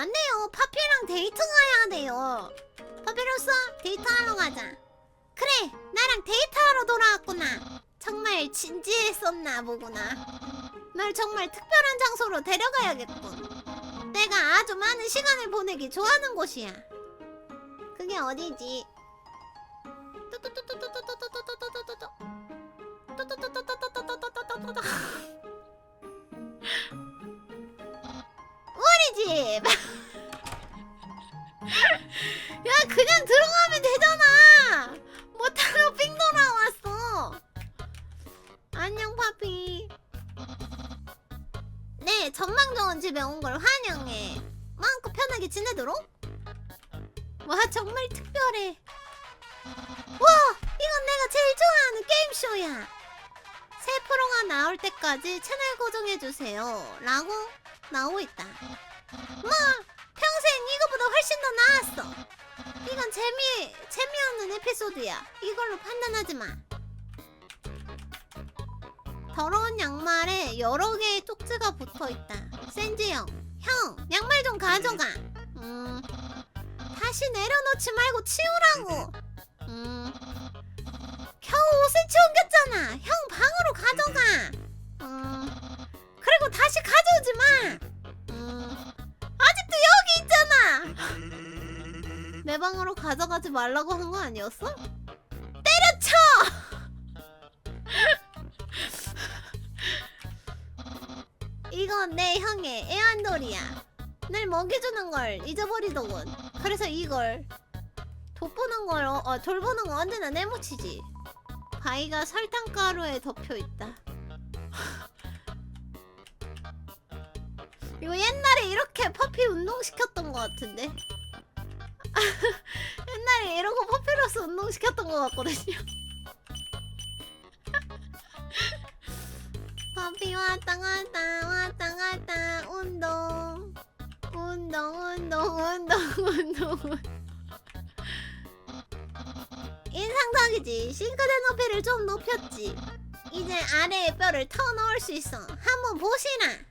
안 돼요. 파피랑 데이트 가야 돼요. 파피로서 데이트하러 가자. 그래, 나랑 데이트하러 돌아왔구나. 정말 진지했었나 보구나. 널 정말 특별한 장소로 데려가야겠군. 내가 아주 많은 시간을 보내기 좋아하는 곳이야. 그게 어디지? 뚜뚜뚜뚜뚜뚜뚜뚜뚜뚜뚜뚜뚜뚜뚜. 뚜뚜뚜뚜뚜뚜뚜뚜뚜뚜뚜뚜뚜. 우리 집. 야 그냥 들어가면 되잖아. 못하러 삥 돌아왔어. 안녕 파피. 네 전망 좋은 집에 온 걸 환영해. 마음껏 편하게 지내도록. 와 정말 특별해. 와 이건 내가 제일 좋아하는 게임 쇼야. 새 프로가 나올 때까지 채널 고정해주세요. 라고 나오고 있다. 뭐 평생 이거보다 훨씬 더 나았어. 이건 재미 재미없는 에피소드야. 이걸로 판단하지 마. 더러운 양말에 여러 개의 쪽지가 붙어 있다. 센지 형, 형 양말 좀 가져가. 음, 다시 내려놓지 말고 치우라고. 음, 겨우 옷을 치옮겼잖아. 형 방으로 가져가. 음, 그리고 다시 가져오지 마. 음, 아직도 여기 있잖아. 내 방으로 가져가지 말라고 한 거 아니었어? 때려쳐! 이건 내 형의 애완돌이야. 늘 먹여주는 걸 잊어버리더군. 그래서 이걸 돋보는 걸, 어, 어, 돌보는 거 언제나 내모치지. 바위가 설탕가루에 덮여 있다. 퍼피 운동 시켰던 것 같은데? 옛날에 이러고 퍼피로스 운동 시켰던 것 같거든요. 퍼피 왔다 갔다 왔다 갔다. 운동 운동 운동 운동 운동. 인상적이지. 싱크대 높이를 좀 높였지. 이제 아래의 뼈를 터 넣을 수 있어. 한번 보시나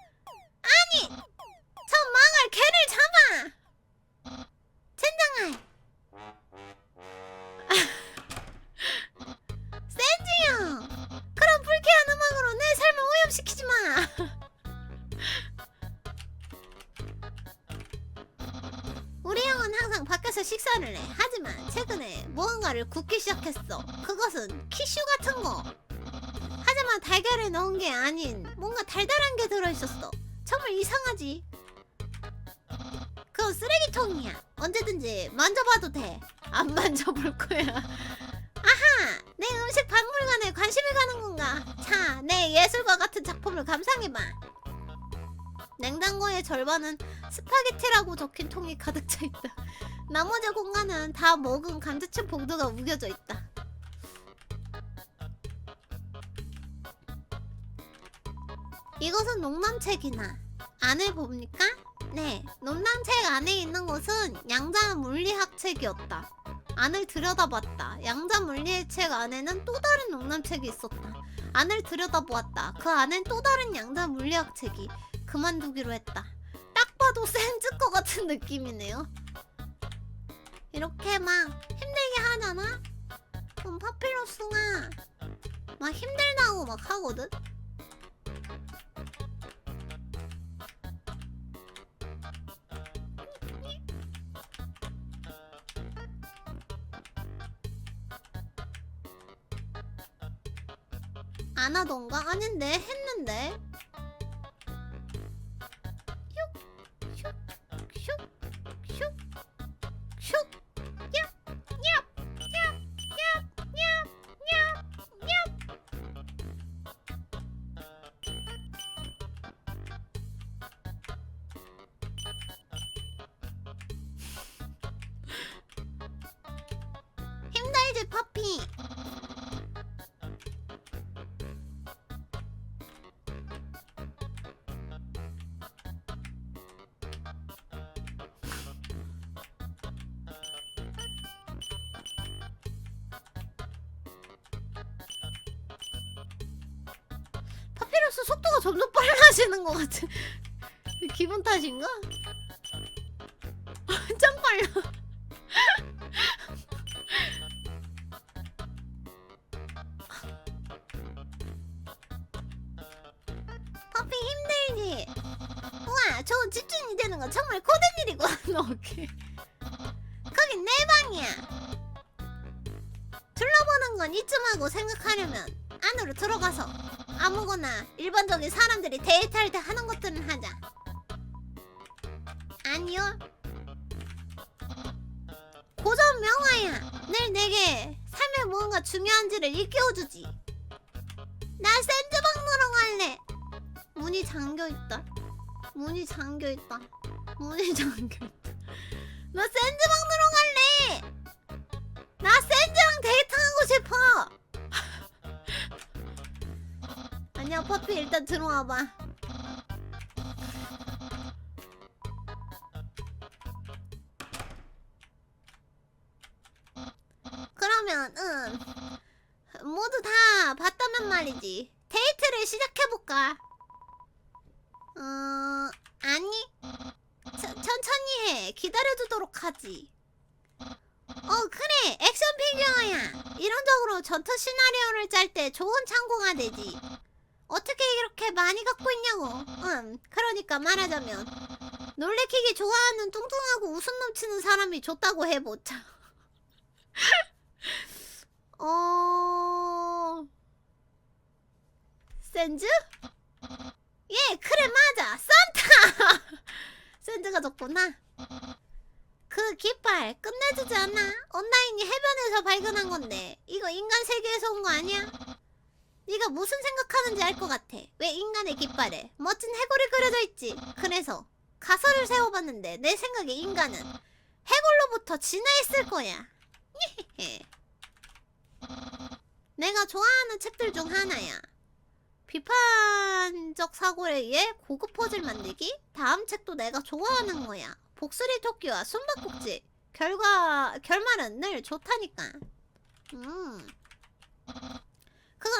냉장고의 절반은 스파게티라고 적힌 통이 가득 차 있다 나머지 공간은 다 먹은 감자칩 봉투가 우겨져 있다 이것은 농담책이나 안을 봅니까? 네, 농담책 안에 있는 것은 양자 물리학 책이었다. 안을 들여다봤다. 양자 물리의 책 안에는 또 다른 농담책이 있었다. 안을 들여다보았다. 그 안엔 또 다른 양자 물리학 책이 그만두기로 했다. 딱 봐도 센즈 거 같은 느낌이네요. 이렇게 막 힘들게 하잖아? 그럼 파피루스가 막 힘들다고 막 하거든? 안 하던가? 아닌데 했는데 파피루스 속도가 점점 빨라지는 것 같아. 기분 탓인가? 짱 빨라. 파피 힘들지? 우와, 저 집중이 되는 건 정말 고된 일이고. 오케이. 거긴 내 방이야. 둘러보는 건 이쯤 하고 생각하려면 일반적인 사람들이 데이트할 때 하는 것들은 하자. 아니요. 고전 명화야. 늘 내게 삶에 무언가 중요한지를 일깨워주지. 나 샌드박 놀러 갈래. 문이 잠겨 있다. 문이 잠겨 있다. 문이 잠겨 있다. 나 샌드박 놀러 갈래. 나 샌드랑 데이트하고 싶어. 야 퍼피 일단 들어와봐. 그러면 응 모두 다 봤다면 말이지. 데이트를 시작해볼까? 어 아니? 천- 천천히 해. 기다려주도록 하지. 어 그래. 액션 피규어야. 이론적으로 전투 시나리오를 짤 때 좋은 참고가 되지 어떻게 이렇게 많이 갖고 있냐고 음 그러니까 말하자면 놀래키기 좋아하는 뚱뚱하고 웃음 넘치는 사람이 좋다고 해보자 어... 센즈? 예, 그래 맞아. 산타. 센즈가 졌구나. 그 깃발 끝내주지 않아? 온라인이 해변에서 발견한 건데 이거 인간 세계에서 온 거 아니야? 네가 무슨 생각하는지 알 것 같아. 왜 인간의 깃발에 멋진 해골이 그려져 있지? 그래서 가설을 세워봤는데 내 생각에 인간은 해골로부터 진화했을 거야. 내가 좋아하는 책들 중 하나야. 비판적 사고에 의해 고급 퍼즐 만들기? 다음 책도 내가 좋아하는 거야. 복수리 토끼와 숨바꼭질. 결과 결말은 늘 좋다니까. 음.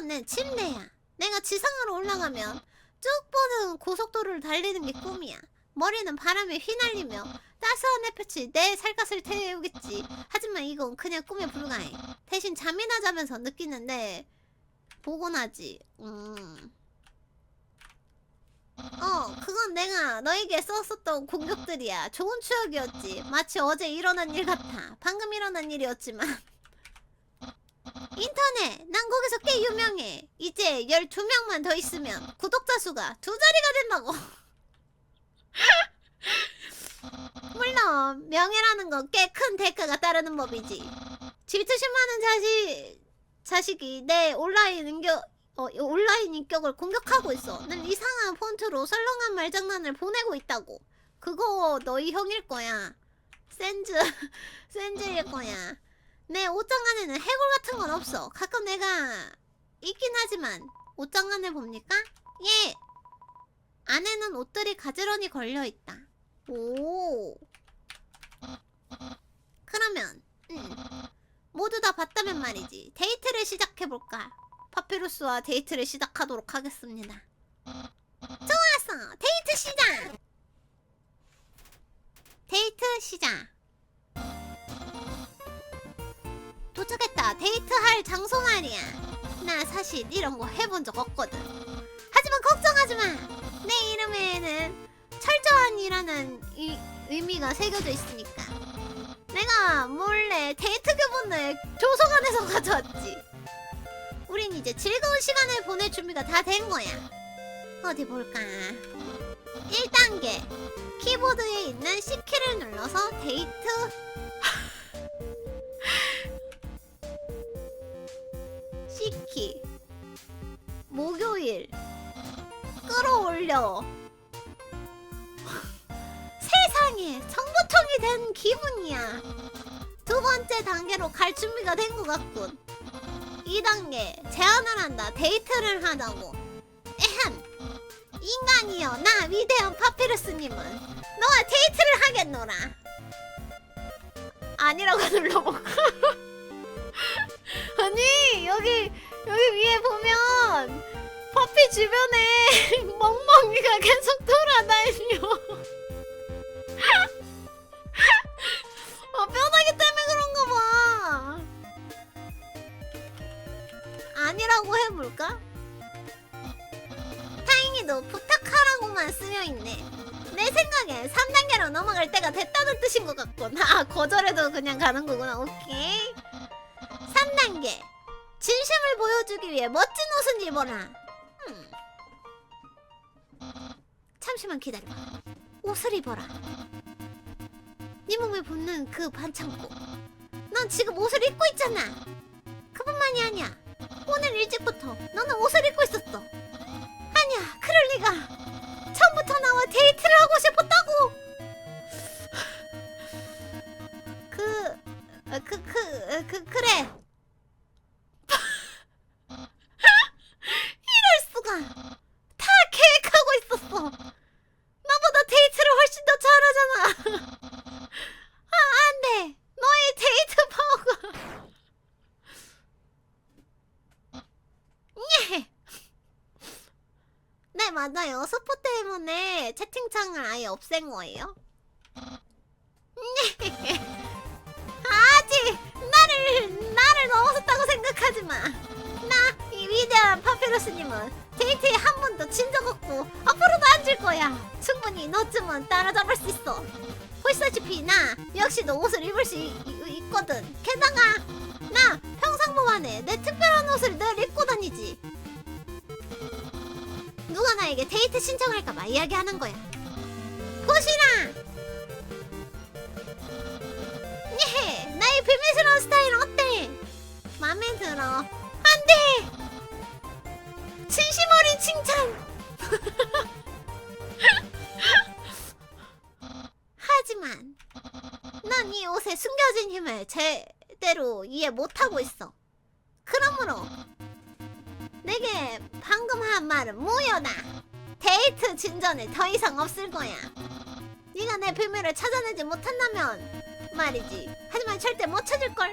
내 침대야. 내가 지상으로 올라가면 쭉 뻗은 고속도로를 달리는 게 꿈이야. 머리는 바람에 휘날리며 따스한 햇볕이 내 살갗을 태우겠지. 하지만 이건 그냥 꿈에 불과해. 대신 잠이나 자면서 느끼는데 보곤 하지. 음. 어, 그건 내가 너에게 썼었던 공격들이야. 좋은 추억이었지. 마치 어제 일어난 일 같아. 방금 일어난 일이었지만. 인터넷! 난 거기서 꽤 유명해. 이제 12명만 더 있으면 구독자 수가 두 자리가 된다고. 물론 명예라는 건 꽤 큰 대가가 따르는 법이지. 질투심 많은 자식 자식이 내 온라인 인격 어, 온라인 인격을 공격하고 있어. 는 이상한 폰트로 설렁한 말장난을 보내고 있다고. 그거 너희 형일 거야. 센즈 센즈일 거야. 내 옷장 안에는 해골 같은 건 없어. 가끔 내가 있긴 하지만 옷장 안을 봅니까? 예. 안에는 옷들이 가지런히 걸려 있다. 오. 그러면 음, 모두 다 봤다면 말이지. 데이트를 시작해 볼까? 파피루스와 데이트를 시작하도록 하겠습니다. 좋았어. 데이트 시작. 데이트 시작. 도착했다. 데이트할 장소 말이야. 나 사실 이런 거 해본 적 없거든. 하지만 걱정하지 마. 내 이름에는 철저한이라는 이, 의미가 새겨져 있으니까. 내가 몰래 데이트 교본을 도서관에서 가져왔지. 우린 이제 즐거운 시간을 보낼 준비가 다 된 거야. 어디 볼까? 1단계. 키보드에 있는 C키를 눌러서 데이트. 일. 끌어올려. 세상에 정보통이 된 기분이야. 두 번째 단계로 갈 준비가 된 것 같군. 2단계 제안을 한다. 데이트를 하자고. 에헴. 인간이여 나 위대한 파피루스님은 너와 데이트를 하겠노라. 아니라고 눌러보고. 아니 여기 여기 위에 보면 파, 퍼피 주변에 멍멍이가 계속 돌아다녀. 아 뼈다귀 때문에 그런가 봐. 아니라고 해볼까? 다행히도 부탁하라고만 쓰여 있네. 내 생각엔 3단계로 넘어갈 때가 됐다는 뜻인 것 같군. 아 거절해도 그냥 가는 거구나. 오케이. 3단계. 진심을 보여주기 위해 멋진 옷을 입어라. 음. 잠시만 기다려봐. 옷을 입어라. 네 몸에 붙는 그 반창고. 넌 지금 옷을 입고 있잖아. 그뿐만이 아니야. 오늘 일찍부터 너는 옷을 입고 있었어. 아니야, 그럴 리가. 처음부터 나와 데이트를 없앤 거예요. 예. 아직 나를 나를 넘어섰다고 생각하지 마. 나 이 위대한 파피루스님은 데이트에 한 번도 진 적 없고 앞으로도 안질 거야. 충분히 너쯤은 따라잡을 수 있어. 보시다시피 나 역시도 옷을 입을 수 있, 거든 게다가 나 평상복안에 내 특별한 옷을 늘 입고 다니지. 누가 나에게 데이트 신청할까봐 이야기하는 거야. 보시라. 예, 나의 비밀스러운 스타일 어때? 마음에 들어. 안 돼. 진심 어린 칭찬. 하지만 난 이 옷에 숨겨진 힘을 제대로 이해 못하고 있어. 그러므로 내게 방금 한 말은 무효다. 데이트 진전에 더 이상 없을 거야. 네가 내 비밀을 찾아내지 못한다면 말이지. 하지만 절대 못 찾을 걸.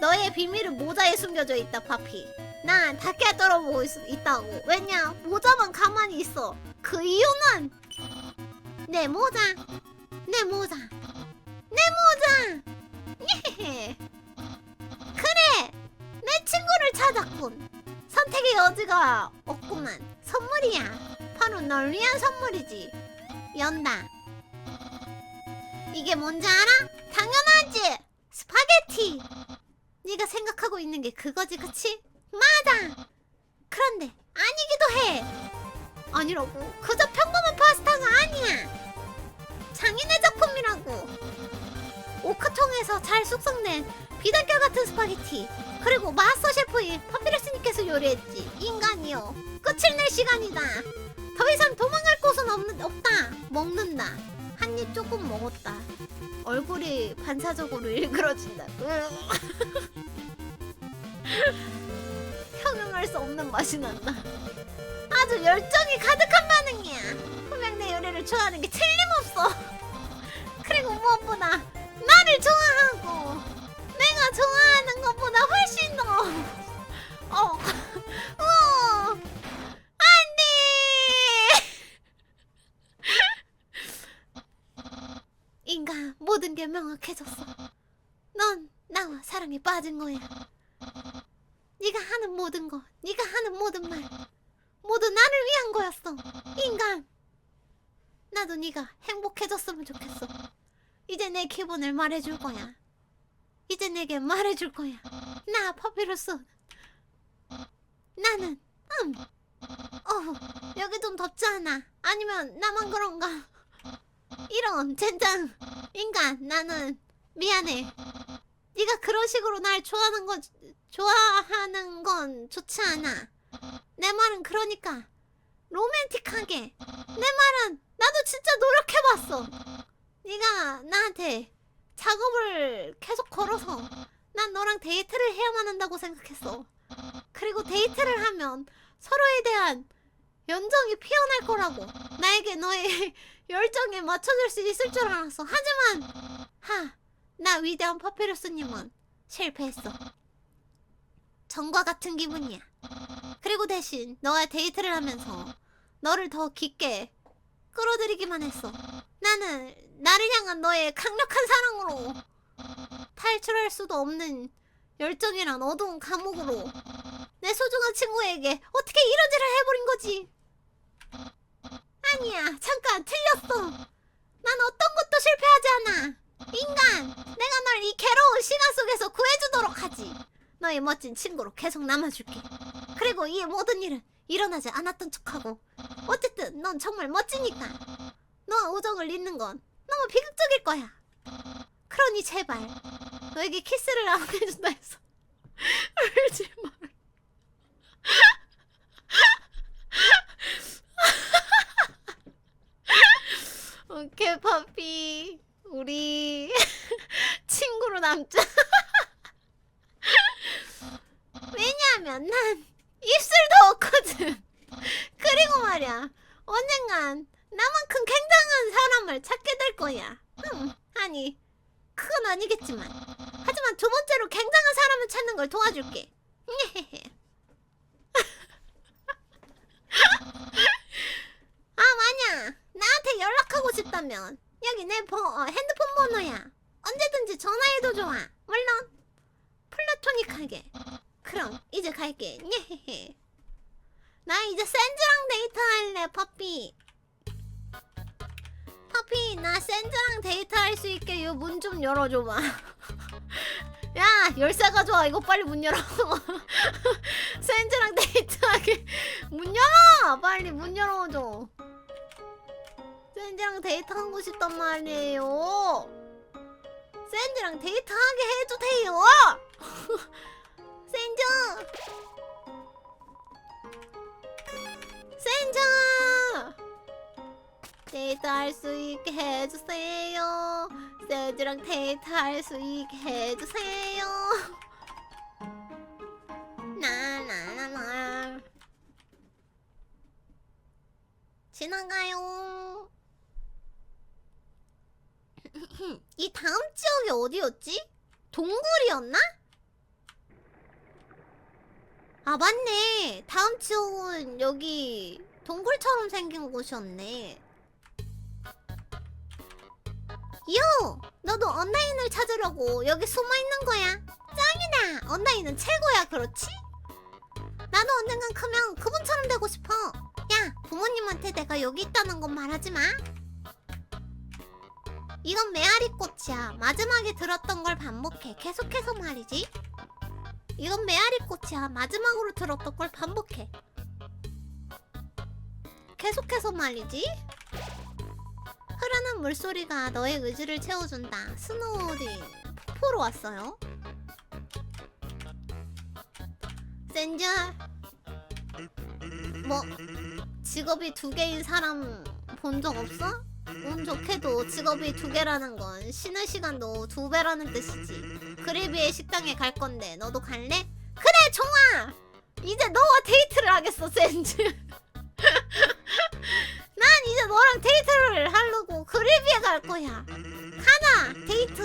너의 비밀은 모자에 숨겨져 있다, 파피. 난 닭게 떨어보고 있, 있다고. 왜냐? 모자만 가만히 있어. 그 이유는 내 모자, 내 모자, 내 모자. 예. 그래, 내 친구를 찾았군. 선택의 여지가 없구만. 선물이야. 바로 널 위한 선물이지. 연다. 이게 뭔지 알아? 당연하지. 스파게티. 네가 생각하고 있는 게 그거지, 그치? 맞아. 그런데 아니기도 해. 아니라고. 그저 평범한 파스타가 아니야. 장인의 작품이라고. 오크통에서 잘 숙성된 비단결 같은 스파게티. 그리고 마스터 셰프인 파피러스님께서 요리했지. 인간이요. 끝을 낼 시간이다. 더 이상 도망갈 곳은 없는, 없다. 먹는다. 한 입 조금 먹었다. 얼굴이 반사적으로 일그러진다. 형용할 수 없는 맛이 난다. 아주 열정이 가득한 반응이야. 분명 내 요리를 좋아하는 게 틀림없어. 그리고 무엇보다 나를 좋아하고 내가 좋아하는 것보다 훨씬 더 어, 어, 안돼. 인간 모든 게 명확해졌어. 넌 나와 사랑에 빠진 거야. 네가 하는 모든 거, 네가 하는 모든 말, 모두 나를 위한 거였어. 인간. 나도 네가 행복해졌으면 좋겠어. 이제 내 기분을 말해줄 거야. 이제 내게 말해줄 거야. 나 파피루스. 나는 음. 어 여기 좀 덥지 않아? 아니면 나만 그런가? 이런 젠장 인간 나는 미안해. 네가 그런 식으로 날 좋아하는 건 좋아하는 건 좋지 않아. 내 말은 그러니까 로맨틱하게. 내 말은 나도 진짜 노력해봤어. 네가 나한테 작업을 계속 걸어서 난 너랑 데이트를 해야만 한다고 생각했어. 그리고 데이트를 하면 서로에 대한 연정이 피어날 거라고. 나에게 너의 열정에 맞춰줄 수 있을 줄 알았어. 하지만 하, 나 위대한 파피루스님은 실패했어. 전과 같은 기분이야. 그리고 내 대신 너와 데이트를 하면서 너를 더 깊게 끌어들이기만 했어. 나는 나를 향한 너의 강력한 사랑으로 탈출할 수도 없는 열정이란 어두운 감옥으로 내 소중한 친구에게 어떻게 이런 짓을 해버린 거지? 아니야, 잠깐 틀렸어. 난 어떤 것도 실패하지 않아. 인간, 내가 널 이 괴로운 시간 속에서 구해주도록 하지. 너의 멋진 친구로 계속 남아줄게. 그리고 이 모든 일은 일어나지 않았던 척하고. 어쨌든 넌 정말 멋지니까. 너와 우정을 잇는 건 너무 비극적일 거야. 그러니 제발 너에게 키스를 안 해준다 해서 울지 마. 오케이 파피. 우리 친구로 남자. 왜냐하면 난 입술도 없거든. 그리고 말이야 언젠간 나만큼 굉장한 사람을 찾게 될 거야. 음, 아니 그건 아니겠지만. 하지만 두 번째로 굉장한 사람을 찾는 걸 도와줄게 아 마냐 나한테 연락하고 싶다면 여기 내 버, 어, 핸드폰 번호야 언제든지 전화해도 좋아 물론 플라토닉하게 그럼 이제 갈게 녜헤헤 나 이제 샌즈랑 데이트할래 퍼피 퍼피 나 샌즈랑 데이트할 수 있게 요문좀 열어줘봐 야 열쇠 가져와 이거 빨리 문 열어 샌즈랑 데이트하게 문 열어 빨리 문 열어줘 샌디랑 데이트하고 싶단 말이에요. 샌디랑 데이트하게 해주세요. 샌드. 샌드. 데이트할 수 있게 해주세요. 샌디랑 데이트할 수 있게 해주세요. 나나나나. 지나가요. 이 다음 지역이 어디였지? 동굴이었나? 아 맞네. 다음 지역은 여기 동굴처럼 생긴 곳이었네. 요! 너도 언라인을 찾으려고 여기 숨어 있는 거야. 짱이다. 언라인은 최고야. 그렇지? 나도 언젠간 크면 그분처럼 되고 싶어. 야, 부모님한테 내가 여기 있다는 건 말하지 마. 이건 메아리 꽃이야. 마지막에 들었던 걸 반복해. 계속해서 말이지. 이건 메아리 꽃이야. 마지막으로 들었던 걸 반복해. 계속해서 말이지. 흐르는 물소리가 너의 의지를 채워준다. 스노우링 폭포로 왔어요. 센즈. 뭐 직업이 두 개인 사람 본 적 없어? 운 좋게도 직업이 두 개라는 건 쉬는 시간도 두 배라는 뜻이지. 그래비의 식당에 갈 건데 너도 갈래? 그래 좋아. 이제 너와 데이트를 하겠어 센즈. 너랑 데이트를 하려고 그래비에 갈 거야. 가자 데이트.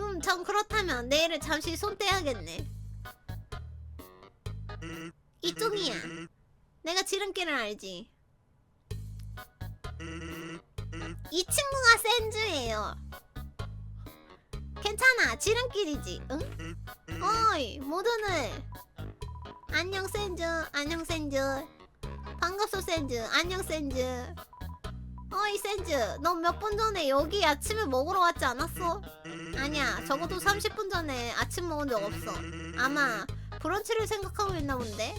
음, 전 그렇다면 내일은 잠시 손 떼야겠네. 이쪽이야. 내가 지름길을 알지. 이 친구가 센즈예요. 괜찮아, 지름길이지, 응? 어이, 모두들. 안녕 센즈, 안녕 센즈. 반갑소 센즈, 안녕 센즈. 어이 센즈, 너몇분 전에 여기 아침에 먹으러 왔지 않았어? 아니야, 적어도 30분 전에 아침 먹은 적 없어. 아마 브런치를 생각하고 있나 본데.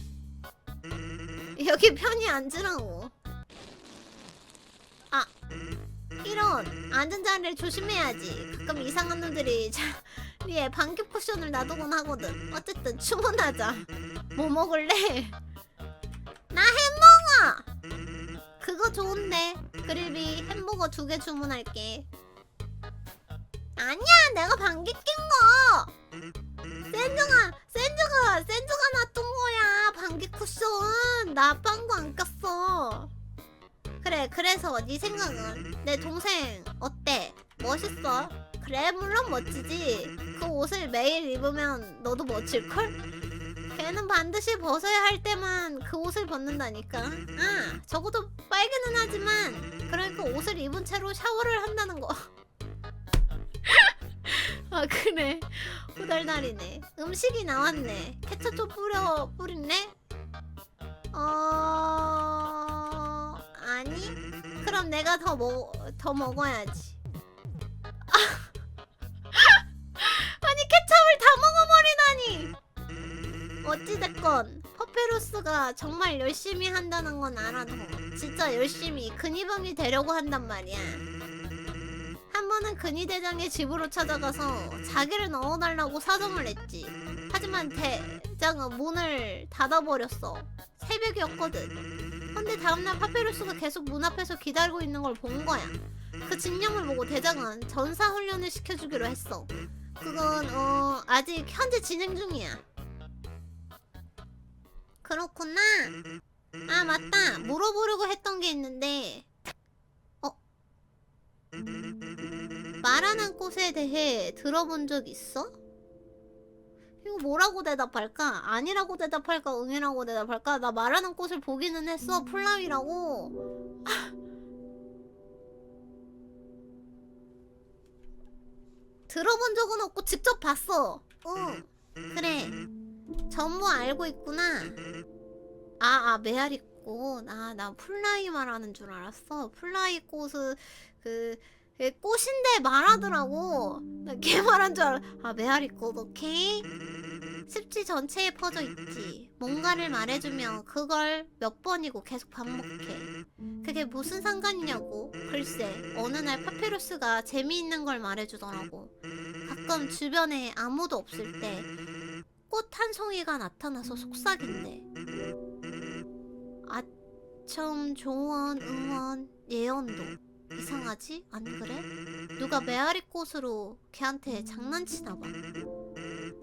여기 편히 앉으라고. 아, 이런 앉은 자리를 조심해야지. 가끔 이상한 놈들이 자리에 방귀 쿠션을 놔두곤 하거든. 어쨌든 주문하자. 뭐 먹을래? 나 햄버거. 그거 좋은데. 그릴비 햄버거 두 개 주문할게. 아니야, 내가 방귀 낀 거. 센즈가 센즈가 센즈가 놔둔 거야 방귀 쿠션 나 빵구 안 꼈어 그래 그래서 네 생각은 내 동생 어때 멋있어 그래 물론 멋지지 그 옷을 매일 입으면 너도 멋질걸 나는 반드시 벗어야 할 때만 그 옷을 벗는다니까. 아, 적어도 빨개는 하지만 그러니까 옷을 입은 채로 샤워를 한다는 거. 아 그래. 후달달이네. 음식이 나왔네. 케첩 좀 뿌려 뿌릴래? 어 아니. 그럼 내가 더 먹 더 먹어야지. 아. 아니 케첩을 다 먹어버리다니. 어찌됐건 퍼페루스가 정말 열심히 한다는 건 알아도 진짜 열심히 근위병이 되려고 한단 말이야. 한 번은 근위대장의 집으로 찾아가서 자기를 넣어달라고 사정을 했지. 하지만 대장은 문을 닫아버렸어. 새벽이었거든. 근데 다음날 파페루스가 계속 문 앞에서 기다리고 있는 걸 본 거야. 그 진념을 보고 대장은 전사 훈련을 시켜주기로 했어. 그건 어 아직 현재 진행 중이야. 그렇구나. 아 맞다. 물어보려고 했던 게 있는데. 어? 말하는 꽃에 대해 들어본 적 있어? 이거 뭐라고 대답할까? 아니라고 대답할까? 응이라고 대답할까? 나 말하는 꽃을 보기는 했어. 플라위라고. 들어본 적은 없고 직접 봤어. 응. 그래. 전부 알고 있구나. 아, 아, 메아리 꽃. 아, 나 플라이 말하는 줄 알았어. 플라이 꽃은 그, 그 꽃인데 말하더라고. 나걔 말한 줄 알아. 아, 메아리 꽃, 오케이? 습지 전체에 퍼져 있지. 뭔가를 말해주면 그걸 몇 번이고 계속 반복해. 그게 무슨 상관이냐고. 글쎄, 어느 날 파피루스가 재미있는 걸 말해주더라고. 가끔 주변에 아무도 없을 때 꽃 한 송이가 나타나서 속삭인대. 아첨, 조언, 응원, 예언도. 이상하지? 안 그래? 누가 메아리 꽃으로 걔한테 장난치나 봐.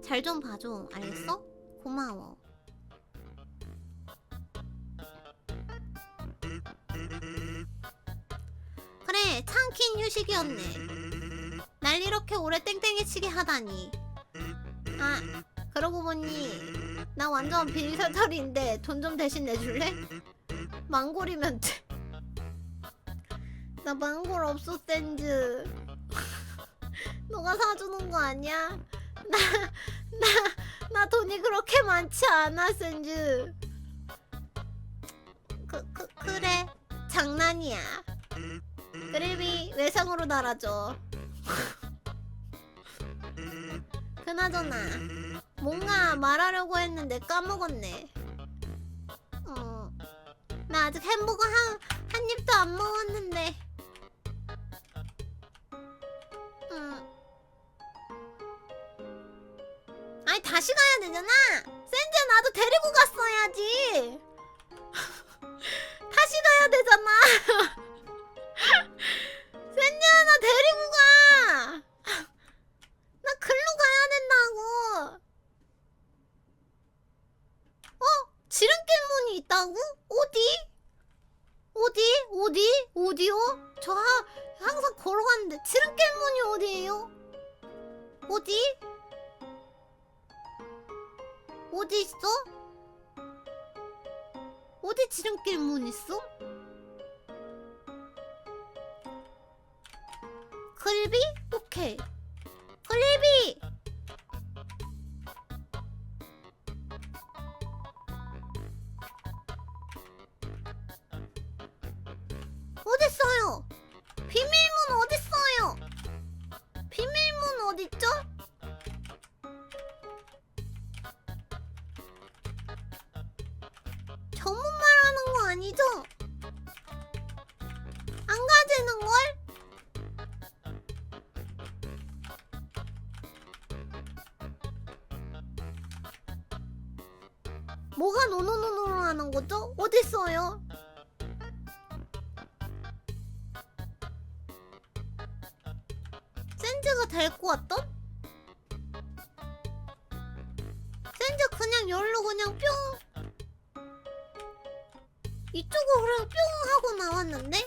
잘 좀 봐줘. 알겠어? 고마워. 그래, 참 긴 휴식이었네. 날 이렇게 오래 땡땡이 치게 하다니. 아, 그러고 보니 나 완전 빌려털인데 돈 좀 대신 내줄래? 망골이면 돼. 나 망골 없어, 샌즈. 너가 사주는 거 아니야? 나, 나, 나 돈이 그렇게 많지 않아, 샌즈. 그, 그, 그래. 장난이야. 그림이 외상으로 달아줘. 그나저나 뭔가 말하려고 했는데 까먹었네. 어, 나 아직 햄버거 한, 한 입도 안 먹었는데. 음. 아니 다시 가야 되잖아. 센즈 나도 데리고 갔어야지. 다시 가야 되잖아. 센즈야 나 데리고 가. 나 글로 가야 된다고. 어? 지름길 문이 있다고? 어디? 어디? 어디? 어디요? 저 하, 항상 걸어갔는데 지름길 문이 어디예요? 어디? 어디 있어? 어디 지름길 문 있어? 글비? 오케이. 글비! 어딨어요? 비밀 데리고 왔던? 샌즈 그냥 열로 그냥 뿅 이쪽으로 그냥 뿅 하고 나왔는데?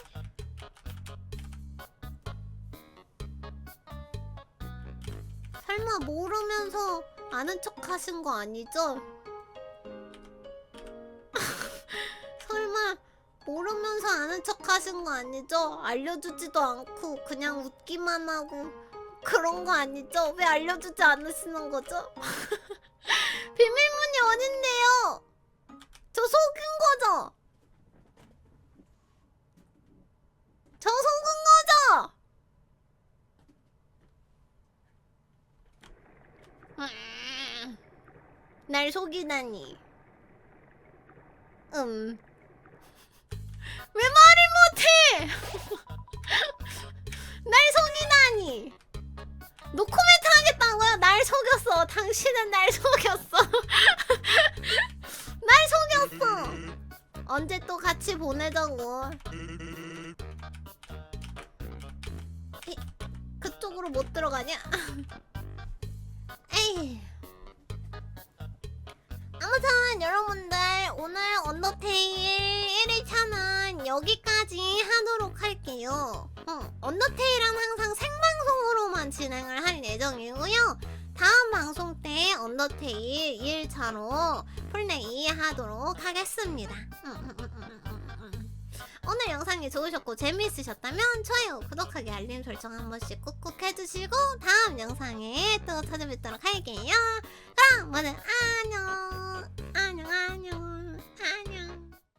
설마 모르면서 아는 척 하신 거 아니죠? 설마 모르면서 아는 척 하신 거 아니죠? 알려주지도 않고 그냥 웃기만 하고 그런 거 아니죠? 왜 알려주지 않으시는 거죠? 비밀문이 어딘데요? 저 속은 거죠? 저 속은 거죠? 음, 날 속이다니. 음. 왜 말을 못해? 날 속이다니. 노코멘트 하겠다고요? 날 속였어. 당신은 날 속였어. 날 속였어. 언제 또 같이 보내자고. 이, 그쪽으로 못 들어가냐? 에이. 아무튼 여러분들 오늘 언더테일 1일차는 여기까지 하도록 할게요. 어, 언더테일은 항상 생방송으로만 진행을 할 예정이고요. 다음 방송 때 언더테일 2일차로 플레이 하도록 하겠습니다. 음, 음, 음. 오늘 영상이 좋으셨고 재미있으셨다면 좋아요, 구독하기, 알림 설정 한 번씩 꾹꾹 해주시고 다음 영상에 또 찾아뵙도록 할게요. 그럼 모두 안녕 안녕 안녕 안녕